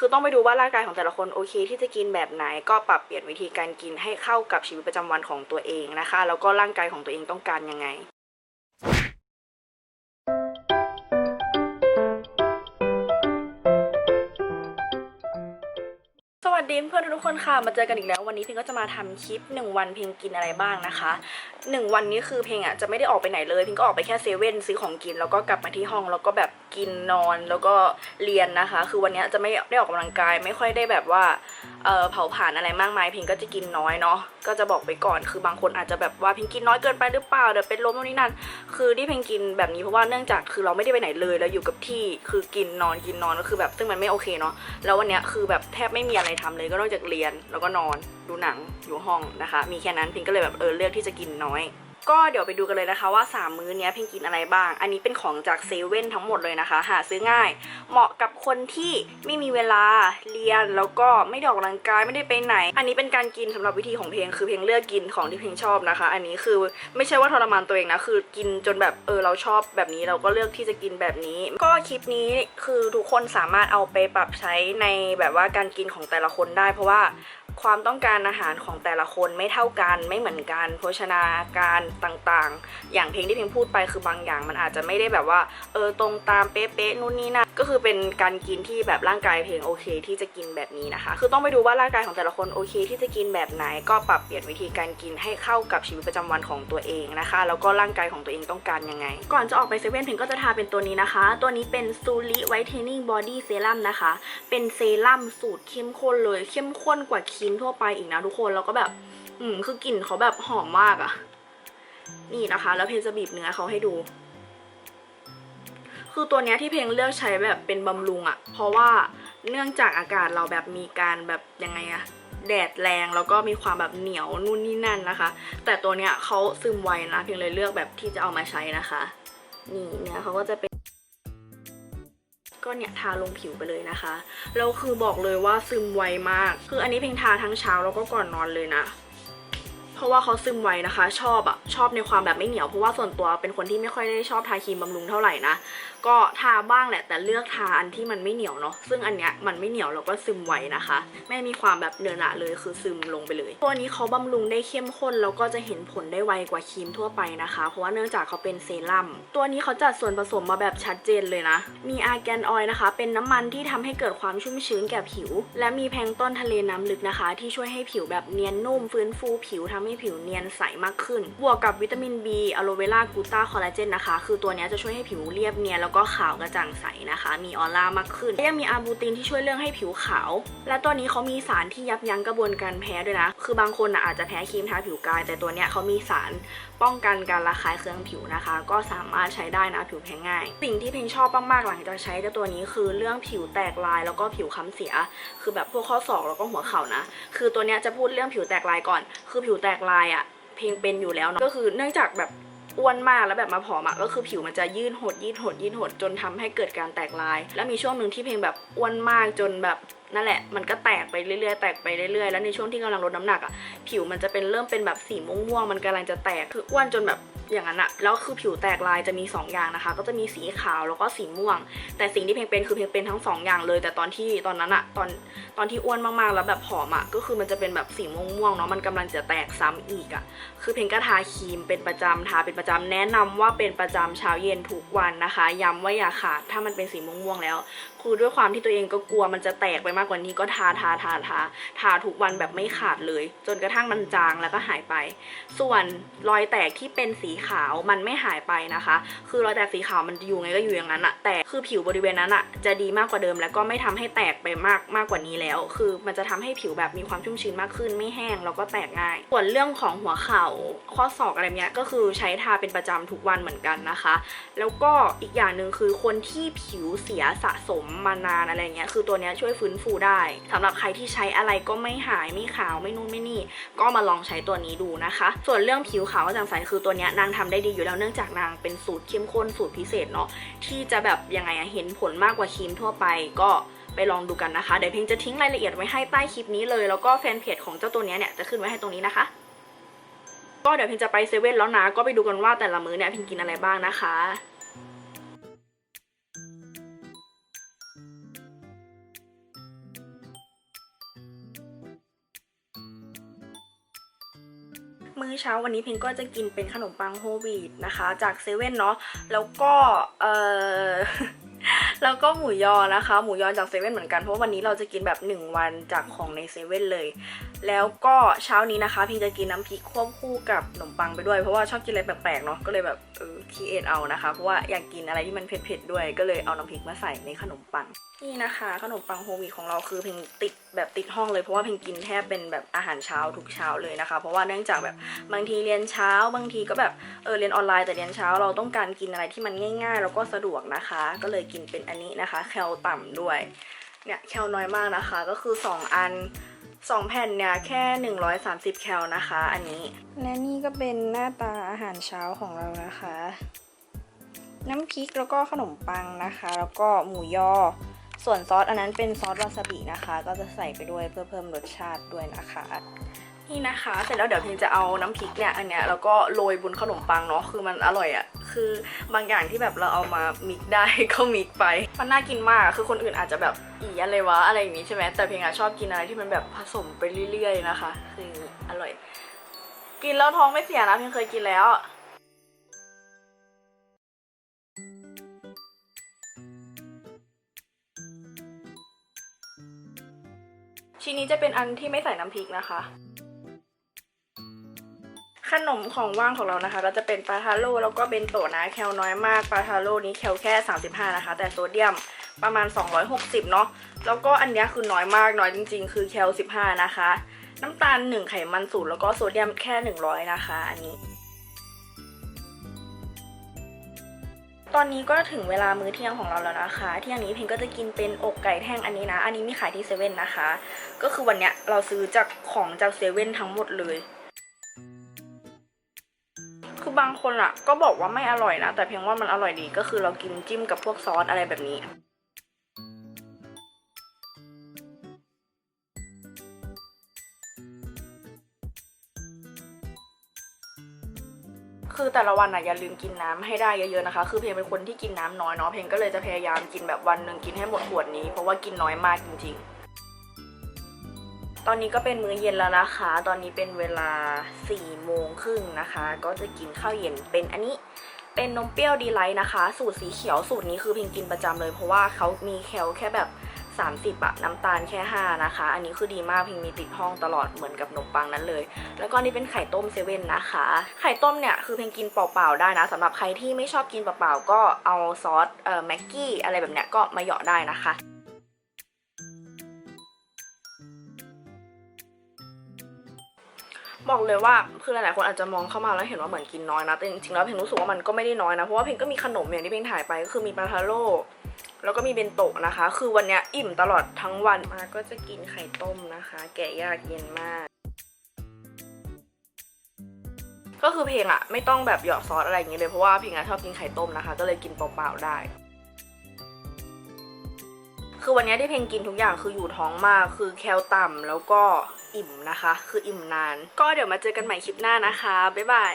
คือต้องไปดูว่าร่างกายของแต่ละคนโอเค ที่จะกินแบบไหนก็ปรับเปลี่ยนวิธีการกินให้เข้ากับชีวิตประจำวันของตัวเองนะคะ แล้วก็ร่างกายของตัวเองต้องการยังไงสวัสดีเพื่อนทุกคนค่ะมาเจอกันอีกแล้ว วันนี้เพลงก็จะมาทำคลิป 1 วันเพลงกินอะไรบ้างนะคะ 1 วันนี้คือเพลงอะจะไม่ได้ออกไปไหนเลยเพลงก็ออกไปแค่เซเว่นซื้อของกินแล้วก็กลับมาที่ห้องแล้วก็แบบกินนอนแล้วก็เรียนนะคะ คือวันนี้จะไม่ได้ออกกำลังกาย ไม่ค่อยได้แบบว่าเผาผลาญอะไรมากมายพลงก็จะกินน้อยเนาะก็จะบอกไปก่อนคือบางคนอาจจะแบบว่าพลงกินน้อยเกินไปหรือเปล่าเดี๋ยวเป็นลมนู่นนี่นั่นคือที่พลงกินแบบนี้เพราะว่าเนื่องจากคือเราไม่ได้ไปไหนเลยแล้วอยู่กับที่คือกินนอนกินนอนก็คือแบบซึ่งมันไม่โอเคเนาะแล้ววันนี้คือแบบแทบไม่มีอะไรทำเลยก็นอกจากเรียนแล้วก็นอนดูหนังอยู่ห้องนะคะ มีแค่นั้นพลงก็เลยแบบเออเลือกที่จะกินน้อย ก็เดี๋ยวไปดูกันเลยนะคะว่า 3 มื้อเนี้ยเพลงกินอะไรบ้าง อันนี้เป็นของจากเซเว่นทั้งหมดเลยนะคะ หาซื้อง่าย เหมาะกับคนที่ไม่มีเวลาเรียนแล้วก็ไม่ได้ออกกำลังกายไม่ได้ไปไหน อันนี้เป็นการกินสำหรับวิธีของเพลงคือเพลงเลือกกินของที่เพลงชอบนะคะ อันนี้คือไม่ใช่ว่าทรมานตัวเองนะคือกินจนแบบเออเราชอบแบบนี้เราก็เลือกที่จะกินแบบนี้ ก็คลิปนี้คือทุกคนสามารถเอาไปปรับใช้ในแบบว่าการกินของแต่ละคนได้ เพราะว่า ความต้องการอาหารของแต่ละคนไม่เท่ากันไม่เหมือนกันโภชนาการต่างๆ อย่างเพลงที่เพลงพูดไปคือบางอย่าง มันอาจจะไม่ได้แบบว่าเออตรงตามเป๊ะๆนู่นนี่นั่นก็คือเป็นการกินที่แบบร่างกายเพลงโอเค ที่จะกินแบบนี้นะคะ คือต้องไปดูว่าร่างกายของแต่ละคนโอเค ที่จะกินแบบไหน ก็ปรับเปลี่ยนวิธีการกินให้เข้ากับชีวิตประจำวันของตัวเองนะคะ แล้วก็ร่างกายของตัวเองต้องการยังไง ก่อนจะออกไปเซเว่นเพลงก็จะทาเป็นตัวนี้นะคะ ตัวนี้เป็นซูริไวท์เทนนิ่งบอดี้เซรั่มนะคะ เป็นเซรั่มสูตรเข้มข้นเลยเข้มข้นกว่าครีมทั่วไปอีกนะทุกคนแล้วก็แบบ อืมคือกลิ่นเขาแบบหอมมากอะนี่นะคะ แล้วเพลงจะบีบเนื้อเขาให้ดู คือตัวเนี้ยที่เพลงเลือกใช้แบบเป็นบำรุงอะเพราะว่าเนื่องจากอากาศเราแบบมีการแบบยังไงอะแดดแรงแล้วก็มีความแบบเหนียวนู่นนี่นั่นนะคะ แต่ตัวเนี้ยเขาซึมไวนะเพลงเลยเลือกแบบที่จะเอามาใช้นะคะ นี่เนื้อเขาก็จะเป็น ก็เนี่ยทาลงผิวไปเลยนะคะแล้วคือบอกเลยว่าซึมไวมาก คืออันนี้เพียงทาทั้งเช้าแล้วก็ก่อนนอนเลยนะ เพราะว่าเขาซึมไวนะคะ ชอบอะชอบในความแบบไม่เหนียวเพราะว่าส่วนตัวเป็นคนที่ไม่ค่อยได้ชอบทาครีมบำรุงเท่าไหร่นะก็ทาบ้างแหละแต่เลือกทาอันที่มันไม่เหนียวเนาะซึ่งอันเนี้ยมันไม่เหนียวแล้วก็ซึมไวนะคะ ไม่มีความแบบเนื้อหนะเลยคือซึมลงไปเลย ตัวนี้เขาบำรุงได้เข้มข้นแล้วก็จะเห็นผลได้ไวกว่าครีมทั่วไปนะคะ เพราะว่าเนื่องจากเขาเป็นเซรั่มตัวนี้เขาจัดส่วนผสมมาแบบชัดเจนเลยนะ มีอาร์แกนออยล์นะคะ เป็นน้ำมันที่ทำให้เกิดความชุ่มชื้นแก่ผิว และมีแพลงต้นทะเลน้ำลึกนะคะ ที่ช่วยให้ผิวแบบเนียนนุ่มฟื้นฟูผิวทำใให้ผิวเนียนใสมากขึ้น บวกกับวิตามิน B อะโลเวล่ากูต้าคอลลาเจนนะคะ คือตัวนี้จะช่วยให้ผิวเรียบเนียนแล้วก็ขาวกระจ่างใสนะคะ มีออร่ามากขึ้นและยังมีอาร์บูตินที่ช่วยเรื่องให้ผิวขาว และตัวนี้เขามีสารที่ยับยั้งกระบวนการแพ้ด้วยนะ คือบางคนนะอาจจะแพ้ครีมทาผิวกาย แต่ตัวนี้เขามีสารป้องกันการระคายเคืองผิวนะคะ ก็สามารถใช้ได้นะผิวแพ้ง่าย สิ่งที่เพลงชอบมากๆหลังจากใช้เจ้าตัวนี้คือเรื่องผิวแตกลายแล้วก็ผิวค้ำเสีย คือแบบพวกข้อศอกแล้วก็หัวเข่านะ คือตัวนี้จะพูดเรื่องผิวแตกลายก่อน คือผิวแตกลายอะเพลงเป็นอยู่แล้วเนาะก็คือเนื่องจากแบบอ้วนมากแล้วแบบมาผอมอะก็คือผิวมันจะยืดหดยืดหดยืดหดจนทำให้เกิดการแตกลาย แล้วมีช่วงหนึ่งที่เพลงแบบอ้วนมากจนแบบนั่นแหละมันก็แตกไปเรื่อยๆแตกไปเรื่อยๆแล้วในช่วงที่กำลังลดน้ำหนักอะผิวมันจะเป็นเริ่มเป็นแบบสีม่วงๆมันกำลังจะแตกคืออ้วนจนแบบ อย่างนั้นอะแล้วคือผิวแตกลายจะมีสองอย่างนะคะ ก็จะมีสีขาวแล้วก็สีม่วง แต่สิ่งที่เพลงเป็นคือเพลงเป็นทั้งสองอย่างเลย แต่ตอนที่ตอนนั้นอะตอนตอนที่อ้วนมากๆแล้วแบบผอมอะก็คือมันจะเป็นแบบสีม่วงๆเนาะมันกำลังจะแตกซ้ำอีกอะคือเพลงก็ทาครีมเป็นประจำทาเป็นประจำแนะนำว่าเป็นประจำเช้าเย็นทุกวันนะคะ ย้ำว่าอย่าขาดถ้ามันเป็นสีม่วงๆแล้ว คือด้วยความที่ตัวเองก็กลัวมันจะแตกไปมากกว่านี้ก็ทาทาทาทาทาทุกวันแบบไม่ขาดเลย จนกระทั่งมันจางแล้วก็หายไป ส่วนรอยแตกที่เป็นสีขาวมันไม่หายไปนะคะ คือรอยแตกสีขาวมันอยู่ไงก็อยู่อย่างนั้นอะแต่คือผิวบริเวณนั้นอะจะดีมากกว่าเดิม แล้วก็ไม่ทำให้แตกไปมากมากกว่านี้แล้ว คือมันจะทำให้ผิวแบบมีความชุ่มชื้นมากขึ้นไม่แห้งแล้วก็แตกง่าย ส่วนเรื่องของหัวเข่าข้อศอกอะไรเนี้ยก็คือใช้ทาเป็นประจำทุกวันเหมือนกันนะคะ แล้วก็อีกอย่างหนึ่งคือคนที่ผิวเสียสะสมมานานอะไรเงี้ยคือตัวนี้ช่วยฟื้นฟูได้สำหรับใครที่ใช้อะไรก็ไม่หายไม่ขาวไม่นู่นไม่นี่ ก็มาลองใช้ตัวนี้ดูนะคะ ส่วนเรื่องผิวขาวกระจ่างใสคือตัวนี้นางทำได้ดีอยู่แล้วเนื่องจากนางเป็นสูตรเข้มข้นสูตรพิเศษเนาะที่จะแบบยังไงอะเห็นผลมากกว่าครีมทั่วไปก็ไปลองดูกันนะคะ เดี๋ยวเพลงจะทิ้งรายละเอียดไว้ให้ใต้คลิปนี้เลย แล้วก็แฟนเพจของเจ้าตัวนี้เนี่ยจะขึ้นไว้ให้ตรงนี้นะคะ ก็เดี๋ยวเพลงจะไปเซเว่นแล้วนะ ก็ไปดูกันว่าแต่ละมื้อเนี่ยเพลงกินอะไรบ้างนะคะ เช้าวันนี้เพนก็จะกินเป็นขนมปังโฮวีตนะคะ จากเซเว่นเนาะแล้วก็เออ แล้วก็หมูยอนะคะ หมูยอจากเซเว่นเหมือนกันเพราะว่าวันนี้เราจะกินแบบ 1 วันจากของในเซเว่นเลย แล้วก็เช้านี้นะคะ พิงจะกินน้ำพริกควบคู่กับขนมปังไปด้วย เพราะว่าชอบกินอะไรแปลกๆเนาะก็เลยแบบเออคีเอทเอานะคะ เพราะว่าอยากกินอะไรที่มันเผ็ดๆด้วย ก็เลยเอาน้ำพริกมาใส่ในขนมปังนี่นะคะ ขนมปังโฮลวีของเราคือพิงติดแบบติดห้องเลยเพราะว่าพิงกินแทบเป็นแบบอาหารเช้าทุกเช้าเลยนะคะ เพราะว่าเนื่องจากแบบบางทีเรียนเช้า บางทีก็แบบเออเรียนออนไลน์แต่เรียนเช้าเราต้องการกินอะไรที่มันง่าย ๆ แล้วก็สะดวกนะคะ ก็เลยกินเป็นอันนี้นะคะ แคลต่ำด้วย เนี่ยแคลน้อยมากนะคะ ก็คือ 2 อัน 2 แผ่นเนี่ยแค่ 130 แคลนะคะ อันนี้ และนี่ก็เป็นหน้าตาอาหารเช้าของเรานะคะ น้ำพริกแล้วก็ขนมปังนะคะ แล้วก็หมูยอ ส่วนซอสอันนั้นเป็นซอสวาซาบินะคะ ก็จะใส่ไปด้วยเพื่อเพิ่มรสชาติด้วยนะคะ นี่นะคะเสร็จแล้วเดี๋ยวพิมจะเอาน้ำพริกเนี่ยอันเนี้ยแล้วก็โรยบนขนมปังเนาะคือมันอร่อยอะ่ะคือบางอย่างที่แบบเราเอามามิกได้ก็มิกไปมันน่ากินมากคือคนอื่นอาจจะแบบอีอะไรวะอะไรอย่างนี้ใช่ไหมแต่เพียงอะชอบกินอะไรที่มันแบบผสมไปเรื่อยๆนะคะ คืออร่อย กินแล้วท้องไม่เสียนะเพียงเคยกินแล้วชิ้นนี้จะเป็นอันที่ไม่ใส่น้ำพริกนะคะ ขนมของว่างของเรานะคะก็จะเป็นปลาทาโร่แล้วก็เบนโตะนะแคลน้อยมากปลาทาโร่นี้แคลแค่ 35 นะคะ แต่โซเดียมประมาณ 260 เนาะแล้วก็อันนี้คือน้อยมากน้อยจริง ๆ คือแคล 15 นะคะ น้ำตาล 1 ไขมันศูนย์แล้วก็โซเดียมแค่ 100 นะคะ อันนี้ ตอนนี้ก็ถึงเวลามื้อเที่ยงของเราแล้วนะคะ เที่ยงนี้เพนก็จะกินเป็นอกไก่แท่งอันนี้นะ อันนี้มีขายที่เซเว่นนะคะ ก็คือวันเนี้ยเราซื้อจากของจากเซเว่นทั้งหมดเลย คือบางคนอะก็บอกว่าไม่อร่อยนะ แต่เพียงว่ามันอร่อยดีก็คือเรากินจิ้มกับพวกซอสอะไรแบบนี้คือแต่ละวันอะอย่าลืมกินน้ำให้ได้เยอะๆนะคะ คือเพลงเป็นคนที่กินน้ำน้อยเนาะเพลงก็เลยจะพยายามกินแบบวันหนึ่งกินให้หมดขวดนี้ เพราะว่ากินน้อยมากจริงๆ ตอนนี้ก็เป็นมื้อเย็นแล้วนะคะ ตอนนี้เป็นเวลา4ี่โมงครึ่งนะคะ ก็จะกินข้าวเย็นเป็นอันนี้เป็นนมเปรี้ยวดีไลท์นะคะ สูตรสีเขียวสูตรนี้คือเพลงกินประจำเลย เพราะว่าเขามีแคลแค่แบบ 30อะน้ำตาลแค่ 5 นะคะ อันนี้คือดีมากเพลงมีติดห้องตลอดเหมือนกับนมปังนั้นเลย แล้วก็นี่เป็นไข่ต้มเซเว่นนะคะ ไข่ต้มเนี่ยคือเพลงกินเปล่าๆได้นะสำหรับใครที่ไม่ชอบกินเปล่าๆก็เอาซอสเอ่อแม็กกี้อะไรแบบเนี้ยก็มาเหยาะได้นะคะ บอกเลยว่าคือหลายๆคนอาจจะมองเข้ามาแล้วเห็นว่าเหมือนกินน้อยนะแต่จริงๆแล้วเพลงรู้สึกว่ามันก็ไม่ได้น้อยนะเพราะว่าเพลงก็มีขนมอย่างที่เพลงถ่ายไปก็คือมีปลาทาโร่แล้วก็มีเบนโตะนะคะ คือวันนี้อิ่มตลอดทั้งวันมาก็จะกินไข่ต้มนะคะ แกะยากเย็นมากก็คือเพลงอะไม่ต้องแบบหยาะซอสอะไรอย่างเงี้ยเลยเพราะว่าเพลงอะชอบกินไข่ต้มนะคะ ก็เลยกินเปล่าๆได้ คือวันนี้ที่เพลงกินทุกอย่างคืออยู่ท้องมาก คือแคลต่ำแล้วก็อิ่มนะคะ คืออิ่มนาน ก็เดี๋ยวมาเจอกันใหม่คลิปหน้านะคะ บ๊ายบาย